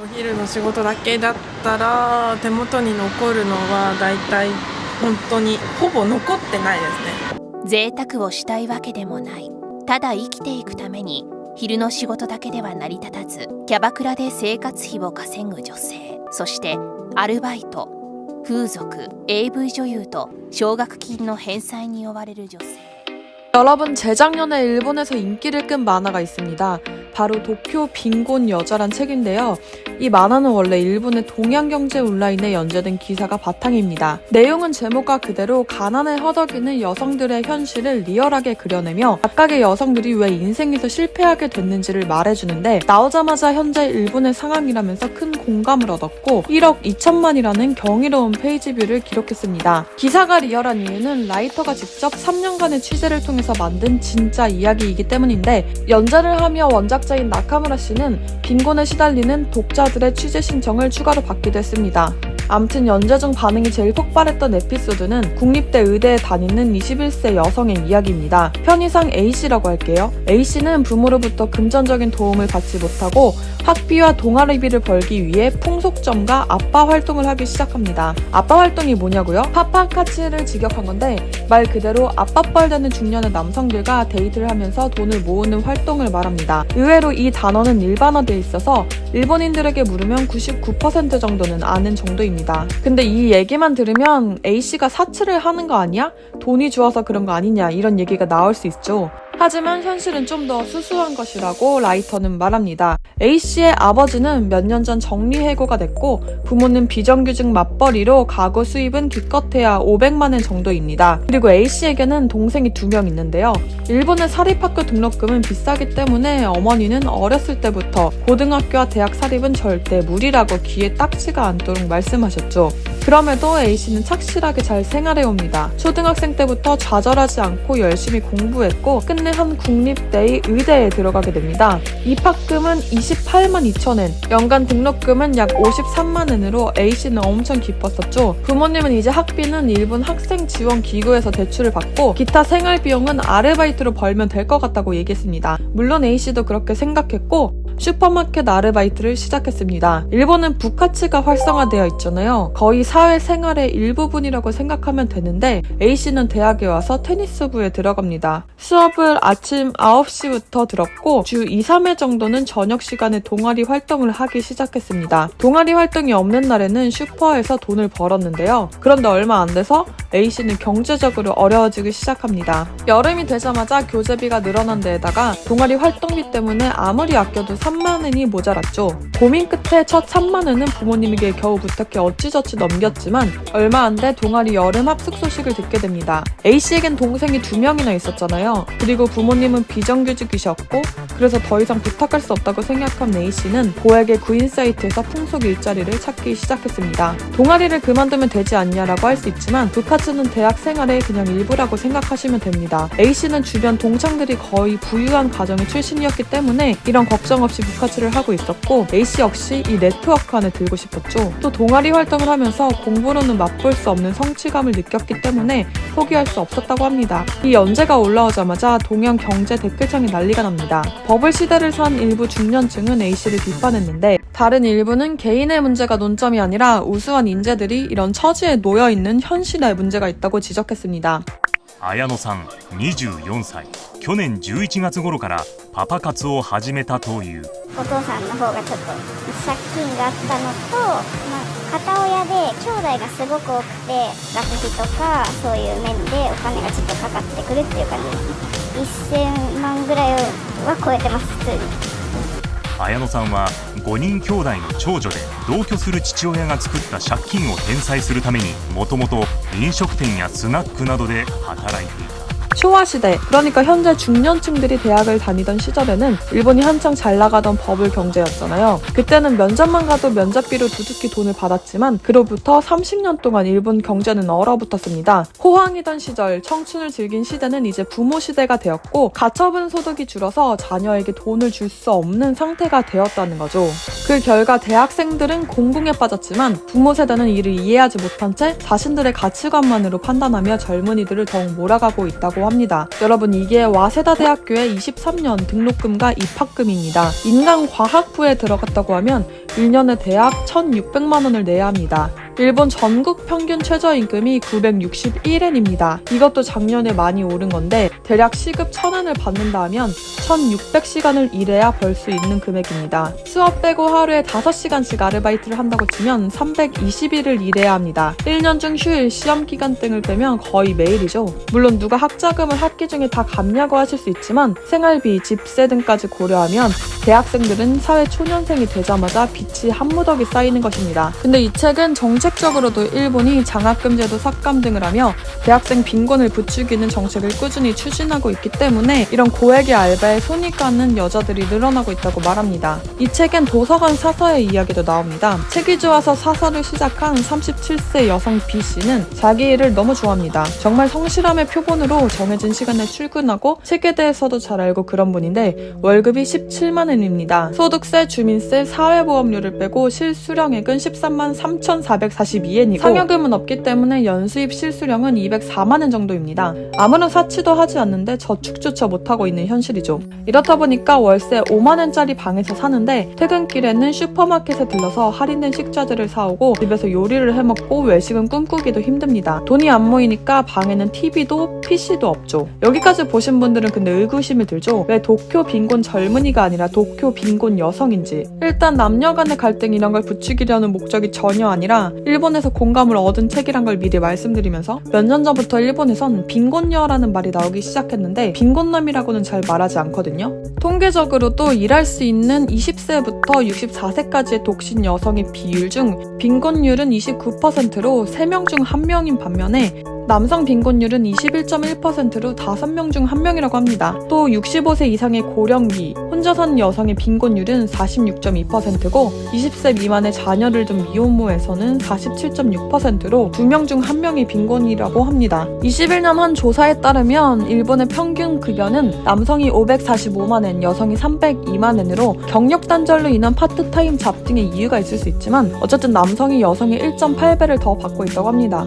お昼の仕事だけだったら手元に残るのはだいたい本当にほぼ残ってないですね。贅沢をしたいわけでもない。ただ生きていくために昼の仕事だけでは成り立たずキャバクラで生活費を稼ぐ女性そしてアルバイト風俗 AV 女優と奨学金の返済に追われる女性。 여러분 재작년에 일본에서 인기를 끈 만화가 있습니다. 바로 도쿄 빈곤 여자란 책인데요. 이 만화는 원래 일본의 동양경제 온라인에 연재된 기사가 바탕입니다. 내용은 제목과 그대로 가난에 허덕이는 여성들의 현실을 리얼하게 그려내며 각각의 여성들이 왜 인생에서 실패하게 됐는지를 말해주는데 나오자마자 현재 일본의 상황이라면서 큰 공감을 얻었고 1억 2천만이라는 경이로운 페이지 뷰를 기록했습니다. 기사가 리얼한 이유는 라이터가 직접 3년간의 취재를 통해서 만든 진짜 이야기이기 때문인데 연재를 하며 원작자인 나카무라 씨는 빈곤에 시달리는 독자들의 취재 신청을 추가로 받기도 했습니다. 암튼 연재 중 반응이 제일 폭발했던 에피소드는 국립대 의대에 다니는 21세 여성의 이야기입니다. 편의상 A씨라고 할게요. A씨는 부모로부터 금전적인 도움을 받지 못하고 학비와 동아리비를 벌기 위해 풍속점과 아빠 활동을 하기 시작합니다. 아빠 활동이 뭐냐고요? 파파카치를 직역한 건데 말 그대로 아빠뻘 되는 중년의 남성들과 데이트를 하면서 돈을 모으는 활동을 말합니다. 의외로 이 단어는 일반화되어 있어서 일본인들에게 물으면 99% 정도는 아는 정도입니다. 근데 이 얘기만 들으면 A씨가 사치를 하는 거 아니야? 돈이 좋아서 그런 거 아니냐 이런 얘기가 나올 수 있죠. 하지만 현실은 좀 더 수수한 것이라고 라이터는 말합니다. A씨의 아버지는 몇 년 전 정리해고가 됐고 부모는 비정규직 맞벌이로 가구 수입은 기껏해야 500만엔 정도입니다. 그리고 A씨에게는 동생이 두 명 있는데요. 일본의 사립학교 등록금은 비싸기 때문에 어머니는 어렸을 때부터 고등학교와 대학 사립은 절대 무리라고 귀에 딱지가 않도록 말씀하셨죠. 그럼에도 A씨는 착실하게 잘 생활해옵니다. 초등학생 때부터 좌절하지 않고 열심히 공부했고 끝내 한 국립대의 의대에 들어가게 됩니다. 입학금은 28만 2천엔, 연간 등록금은 약 53만 엔으로 A씨는 엄청 기뻤었죠. 부모님은 이제 학비는 일본 학생 지원 기구에서 대출을 받고 기타 생활 비용은 아르바이트로 벌면 될 것 같다고 얘기했습니다. 물론 A씨도 그렇게 생각했고 슈퍼마켓 아르바이트를 시작했습니다. 일본은 부카츠가 활성화되어 있잖아요. 거의 사회 생활의 일부분이라고 생각하면 되는데 A씨는 대학에 와서 테니스부에 들어갑니다. 수업을 아침 9시부터 들었고 주 2, 3회 정도는 저녁 시간에 동아리 활동을 하기 시작했습니다. 동아리 활동이 없는 날에는 슈퍼에서 돈을 벌었는데요. 그런데 얼마 안 돼서 A씨는 경제적으로 어려워지기 시작합니다. 여름이 되자마자 교재비가 늘어난 데에다가 동아리 활동비 때문에 아무리 아껴도 3만 원이 모자랐죠. 고민 끝에 첫 3만 원은 부모님에게 겨우 부탁해 어찌저찌 넘겼지만 얼마 안 돼 동아리 여름 합숙 소식을 듣게 됩니다. A씨에겐 동생이 두 명이나 있었잖아요. 그리고 부모님은 비정규직이셨고 그래서 더 이상 부탁할 수 없다고 생각한 A씨는 고액의 구인 사이트에서 풍속 일자리를 찾기 시작했습니다. 동아리를 그만두면 되지 않냐라고 할 수 있지만 부카츠는 대학 생활의 그냥 일부라고 생각하시면 됩니다. A씨는 주변 동창들이 거의 부유한 가정의 출신이었기 때문에 이런 걱정 없이 부카츠를 하고 있었고 A씨 역시 이 네트워크 안에 들고 싶었죠. 또 동아리 활동을 하면서 공부로는 맛볼 수 없는 성취감을 느꼈기 때문에 포기할 수 없었다고 합니다. 이 연재가 올라오자마자 동양 경제 댓글창에 난리가 납니다. 버블 시대를 산 일부 중년층은 A씨를 비판했는데 다른 일부는 개인의 문제가 논점이 아니라 우수한 인재들이 이런 처지에 놓여 있는 현실의 문제가 있다고 지적했습니다. 綾野さん24歳。去年11月頃からパパ活を始めたという。お父さんの方がちょっと借金があったのと、まあ、片親で兄弟がすごく多くて学費とかそういう面でお金がちょっとかかってくるっていう感じ。です1000万ぐらいは超えてます普通に。綾乃さんは5人兄弟の長女で同居する父親が作った借金を返済するためにもともと飲食店やスナックなどで働いていた。 쇼와 시대, 그러니까 현재 중년층들이 대학을 다니던 시절에는 일본이 한창 잘 나가던 버블 경제였잖아요. 그때는 면접만 가도 면접비로 두둑히 돈을 받았지만 그로부터 30년 동안 일본 경제는 얼어붙었습니다. 호황이던 시절, 청춘을 즐긴 시대는 이제 부모 시대가 되었고 가처분 소득이 줄어서 자녀에게 돈을 줄 수 없는 상태가 되었다는 거죠. 그 결과 대학생들은 공공에 빠졌지만 부모 세대는 이를 이해하지 못한 채 자신들의 가치관만으로 판단하며 젊은이들을 더욱 몰아가고 있다고 합니다. 여러분 이게 와세다 대학교의 23년 등록금과 입학금입니다. 인간과학부에 들어갔다고 하면 1년에 대학 1,600만 원을 내야 합니다. 일본 전국 평균 최저임금이 961엔입니다. 이것도 작년에 많이 오른 건데 대략 시급 1000엔을 받는다 하면 1600시간을 일해야 벌 수 있는 금액입니다. 수업 빼고 하루에 5시간씩 아르바이트를 한다고 치면 320일을 일해야 합니다. 1년 중 휴일, 시험 기간 등을 빼면 거의 매일이죠. 물론 누가 학자금을 학기 중에 다 갚냐고 하실 수 있지만 생활비, 집세 등까지 고려하면 대학생들은 사회 초년생이 되자마자 빚이 한 무더기 쌓이는 것입니다. 근데 이 책은 정책적으로도 일본이 장학금제도 삭감 등을 하며 대학생 빈곤을 부추기는 정책을 꾸준히 추진하고 있기 때문에 이런 고액의 알바에 손이 가는 여자들이 늘어나고 있다고 말합니다. 이 책엔 도서관 사서의 이야기도 나옵니다. 책이 좋아서 사서를 시작한 37세 여성 B 씨는 자기 일을 너무 좋아합니다. 정말 성실함의 표본으로 정해진 시간에 출근하고 책에 대해서도 잘 알고 그런 분인데 월급이 17만 원입니다. 소득세, 주민세, 사회보험료를 빼고 실수령액은 13만 3,442엔이고 상여금은 없기 때문에 연수입 실수령은 204만 원 정도입니다. 아무런 사치도 하지 않는데 저축조차 못하고 있는 현실이죠. 이렇다 보니까 월세 5만 원짜리 방에서 사는데 퇴근길에는 슈퍼마켓에 들러서 할인된 식자재를 사오고 집에서 요리를 해먹고 외식은 꿈꾸기도 힘듭니다. 돈이 안 모이니까 방에는 TV도 PC도 없죠. 여기까지 보신 분들은 근데 의구심이 들죠. 왜 도쿄 빈곤 젊은이가 아니라 도쿄 빈곤 여성인지. 일단 남녀 간의 갈등 이런 걸 부추기려는 목적이 전혀 아니라 일본에서 공감을 얻은 책이란 걸 미리 말씀드리면서 몇 년 전부터 일본에선 빈곤녀라는 말이 나오기 시작했는데 빈곤남이라고는 잘 말하지 않거든요. 통계적으로도 일할 수 있는 20세부터 64세까지의 독신 여성의 비율 중 빈곤율은 29%로 3명 중 1명인 반면에 남성 빈곤율은 21.1%로 5명 중 1명이라고 합니다. 또 65세 이상의 고령기, 혼자 사는 여성의 빈곤율은 46.2%고 20세 미만의 자녀를 둔 미혼모에서는 47.6%로 2명 중 1명이 빈곤이라고 합니다. 21년 한 조사에 따르면 일본의 평균 급여는 남성이 545만엔, 여성이 302만엔으로 경력 단절로 인한 파트타임 잡 등의 이유가 있을 수 있지만 어쨌든 남성이 여성의 1.8배를 더 받고 있다고 합니다.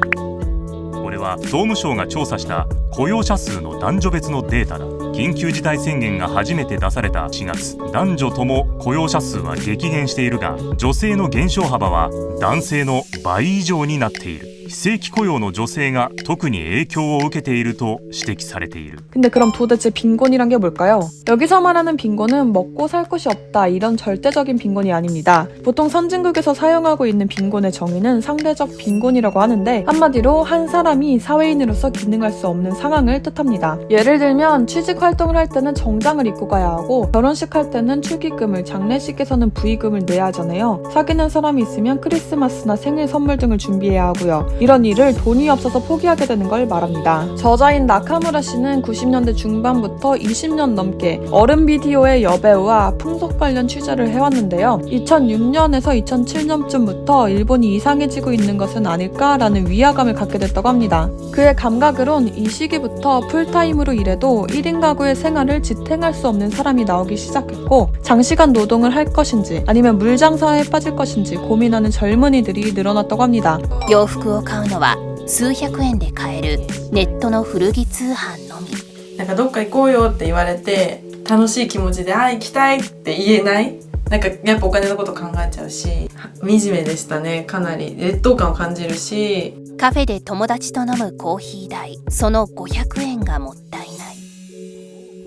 は総務省が調査した雇用者数の男女別のデータだ。緊急事態宣言が初めて出された4月男女とも雇用者数は激減しているが女性の減少幅は男性の倍以上になっている。正規雇用の女性が特に影響を受けていると指摘されている 근데 그럼 도대체 빈곤이란 게 뭘까요? 여기서 말하는 빈곤은 먹고 살 곳이 없다 이런 절대적인 빈곤이 아닙니다. 보통 선진국에서 사용하고 있는 빈곤의 정의는 상대적 빈곤이라고 하는데 한마디로 한 사람이 사회인으로서 기능할 수 없는 상황을 뜻합니다. 예를 들면 취직 활동을 할 때는 정장을 입고 가야 하고 결혼식 할 때는 축의금을 장례식에서는 부의금을 내야 하잖아요. 사귀는 사람이 있으면 크리스마스나 생일 선물 등을 준비해야 하고요. 이런 일을 돈이 없어서 포기하게 되는 걸 말합니다. 저자인 나카무라 씨는 90년대 중반부터 20년 넘게 어른 비디오의 여배우와 풍속 관련 취재를 해왔는데요. 2006년에서 2007년쯤부터 일본이 이상해지고 있는 것은 아닐까라는 위화감을 갖게 됐다고 합니다. 그의 감각으론 이 시기부터 풀타임으로 일해도 1인 가구의 생활을 지탱할 수 없는 사람이 나오기 시작했고 장시간 노동을 할 것인지 아니면 물장사에 빠질 것인지 고민하는 젊은이들이 늘어났다고 합니다. 여후구 買うのは数百円で買えるネットの古着通販のみ。なんかどっか行こうよって言われて楽しい気持ちで「あ行きたい」って言えない？なんかやっぱお金のこと考えちゃうし惨めでしたねかなり。劣等感を感じるし。カフェで友達と飲むコーヒー代その500円がもったい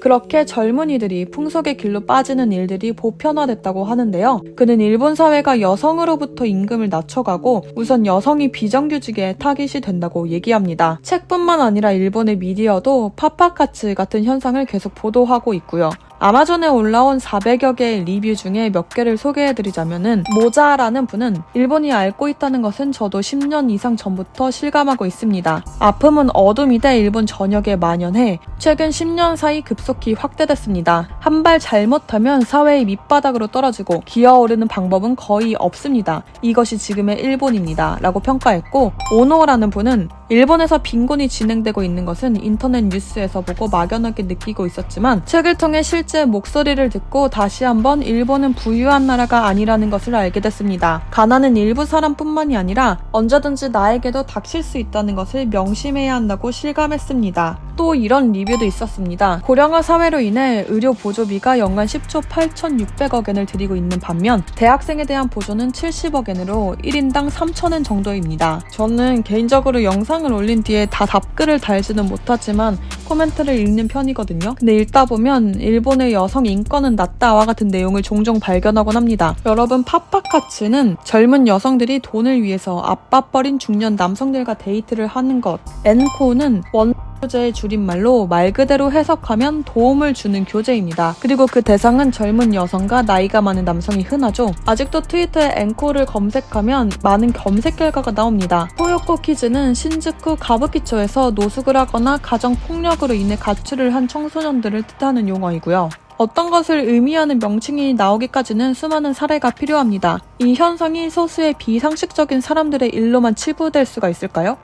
그렇게 젊은이들이 풍속의 길로 빠지는 일들이 보편화됐다고 하는데요. 그는 일본 사회가 여성으로부터 임금을 낮춰가고 우선 여성이 비정규직에 타깃이 된다고 얘기합니다. 책뿐만 아니라 일본의 미디어도 파파카츠 같은 현상을 계속 보도하고 있고요. 아마존에 올라온 400여 개의 리뷰 중에 몇 개를 소개해드리자면은 모자라는 분은 일본이 앓고 있다는 것은 저도 10년 이상 전부터 실감하고 있습니다. 아픔은 어둠이 돼 일본 전역에 만연해 최근 10년 사이 급속히 확대됐습니다. 한 발 잘못하면 사회의 밑바닥으로 떨어지고 기어오르는 방법은 거의 없습니다. 이것이 지금의 일본입니다. 라고 평가했고 오노라는 분은 일본에서 빈곤이 진행되고 있는 것은 인터넷 뉴스에서 보고 막연하게 느끼고 있었지만 책을 통해 실제 목소리를 듣고 다시 한번 일본은 부유한 나라가 아니라는 것을 알게 됐습니다. 가난은 일부 사람뿐만이 아니라 언제든지 나에게도 닥칠 수 있다는 것을 명심해야 한다고 실감했습니다. 또 이런 리뷰도 있었습니다. 고령화 사회로 인해 의료 보조비가 연간 10조 8,600억 엔을 들이고 있는 반면 대학생에 대한 보조는 70억 엔으로 1인당 3,000엔 정도입니다. 저는 개인적으로 영상을 올린 뒤에 다 답글을 달지는 못하지만 코멘트를 읽는 편이거든요. 근데 읽다 보면 일본의 여성 인권은 낮다와 같은 내용을 종종 발견하곤 합니다. 여러분 파파카츠는 젊은 여성들이 돈을 위해서 아빠뻘인 중년 남성들과 데이트를 하는 것. 엔코는 원 교재의 줄임말로 말 그대로 해석하면 도움을 주는 교재입니다. 그리고 그 대상은 젊은 여성과 나이가 많은 남성이 흔하죠. 아직도 트위터에 앵코를 검색하면 많은 검색 결과가 나옵니다. 토요코 키즈는 신즈쿠 가부키초에서 노숙을 하거나 가정 폭력으로 인해 가출을 한 청소년들을 뜻하는 용어이고요. 어떤 것을 의미하는 명칭이 나오기까지는 수많은 사례가 필요합니다. 이 현상이 소수의 비상식적인 사람들의 일로만 치부될 수가 있을까요?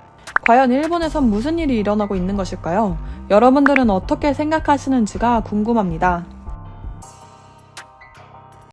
과연 일본에선 무슨 일이 일어나고 있는 것일까요? 여러분들은 어떻게 생각하시는지가 궁금합니다.